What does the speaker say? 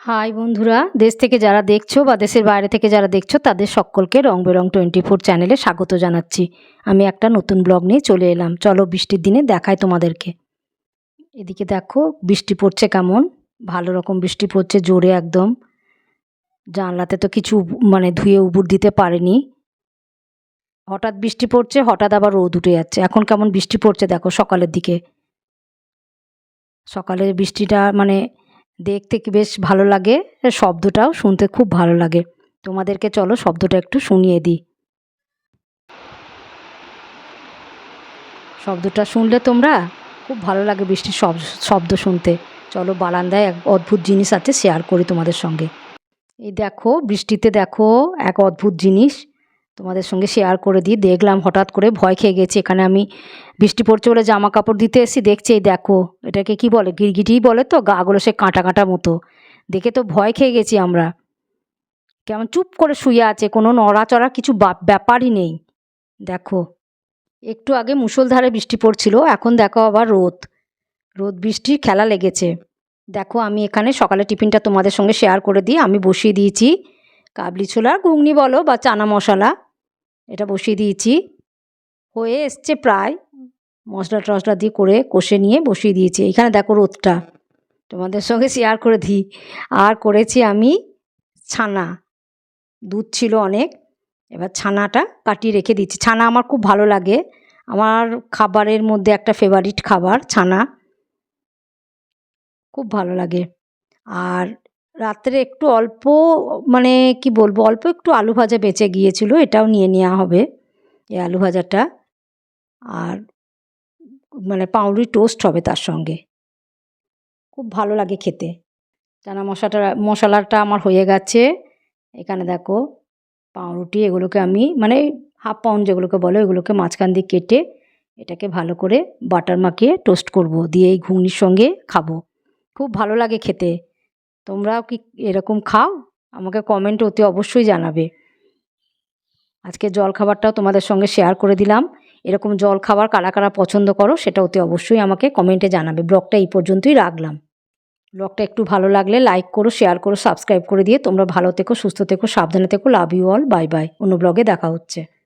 High বন্ধুরা, দেশ থেকে যারা দেখছ বা দেশের বাইরে থেকে যারা দেখছ, তাদের সকলকে রং বেরং টোয়েন্টি ফোর চ্যানেলে স্বাগত জানাচ্ছি। আমি একটা নতুন ব্লগ নিয়ে চলে এলাম। চলো বৃষ্টির দিনে দেখাই তোমাদেরকে। এদিকে দেখো, বৃষ্টি পড়ছে কেমন? ভালো রকম বৃষ্টি পড়ছে, জোরে একদম। জানলাতে তো কিছু মানে ধুয়ে উবুর দিতে পারেনি। হঠাৎ বৃষ্টি পড়ছে, হঠাৎ আবার রোদ উঠে যাচ্ছে। এখন কেমন বৃষ্টি পড়ছে দেখো সকালের দিকে। সকালে বৃষ্টিটা মানে দেখতে বেশ ভালো লাগে? শব্দটাও শুনতে খুব ভালো লাগে। তোমাদেরকে চলো শব্দটা একটু শুনিয়ে দিই। শব্দটা শুনলে তোমরা খুব ভালো লাগে বৃষ্টির শব- শব্দ শুনতে। চলো বারান্দায় এক অদ্ভুত জিনিস আছে শেয়ার করি তোমাদের সঙ্গে। এই দেখো, বৃষ্টিতে দেখো এক অদ্ভুত জিনিস। তোমাদের সঙ্গে শেয়ার করে দিই। দেখলাম হঠাৎ করে ভয় খেয়ে গেছি। এখানে আমি বৃষ্টি পড়ছে বলে জামা কাপড় দিতে এসেছি। দেখছি এই দেখো, এটাকে কি বলে? গিরগিটিই বলে তো? গাগুলো সে কাঁটা কাঁটা মতো। দেখে তো ভয় খেয়ে গেছি আমরা। কেমন চুপ করে শুয়ে আছে। কোনো নড়াচড়া কিছু ব্যাপারই নেই। দেখো, একটু আগে মুষলধারে বৃষ্টি পড়ছিল। এখন দেখো আবার রোদ। রোদ, বৃষ্টির খেলা লেগেছে। দেখো, আমি এখানে সকালে টিফিনটা তোমাদের সঙ্গে শেয়ার করে দিই। আমি বসিয়ে দিয়েছি। কাবলি ছোলা ঘুগনি বলো বা চানা মশলা। এটা বসিয়ে দিয়েছি। হয়ে এসছে প্রায়। মশলা টশলা দিয়ে করে কষে নিয়ে বসিয়ে দিয়েছি। এখানে দেখো রোদটা। তোমাদের সঙ্গে শেয়ার করে দিই। আর করেছি আমি ছানা। দুধ ছিল অনেক। এবার ছানাটা কাটিয়ে রেখে দিচ্ছি। ছানা আমার খুব ভালো লাগে। আমার খাবারের মধ্যে একটা ফেভারিট খাবার, ছানা। খুব ভালো লাগে। আর রাত্রে একটু অল্প মানে কি বলব, অল্প একটু আলু ভাজা বেঁচে গিয়েছিল, এটাও নিয়ে নেওয়া হবে, এই আলু ভাজাটা। আর মানে পাউরুটি টোস্ট হবে তার সঙ্গে। খুব ভালো লাগে খেতে। চানা মশলাটা মশলাটা আমার হয়ে গেছে। এখানে দেখো, পাউরুটি এগুলোকে আমি মানে হাফ পাউন্ড যেগুলোকে বলে এগুলোকে মাঝখান দিয়ে কেটে এটাকে ভালো করে বাটার মাখিয়ে টোস্ট করব। দিয়ে এই ঘুগনির সঙ্গে খাব। খুব ভালো লাগে খেতে। তোমরাও কি এরকম খাও? আমাকে কমেন্ট অতি অবশ্যই জানাবে। আজকে জল খাবারটাও তোমাদের সঙ্গে শেয়ার করে দিলাম। এরকম জল খাবার কারা কারা পছন্দ করো, সেটা অতি অবশ্যই আমাকে কমেন্টে জানাবে। ব্লগটা এই পর্যন্তই রাখলাম। ব্লগটা একটু ভালো লাগলে লাইক করো শেয়ার করো সাবস্ক্রাইব করে দিয়ে তোমরা ভালো থেকো, সুস্থ থেকো, সাবধানে থেকো love you all bye bye অন্য ব্লগে দেখা হচ্ছে।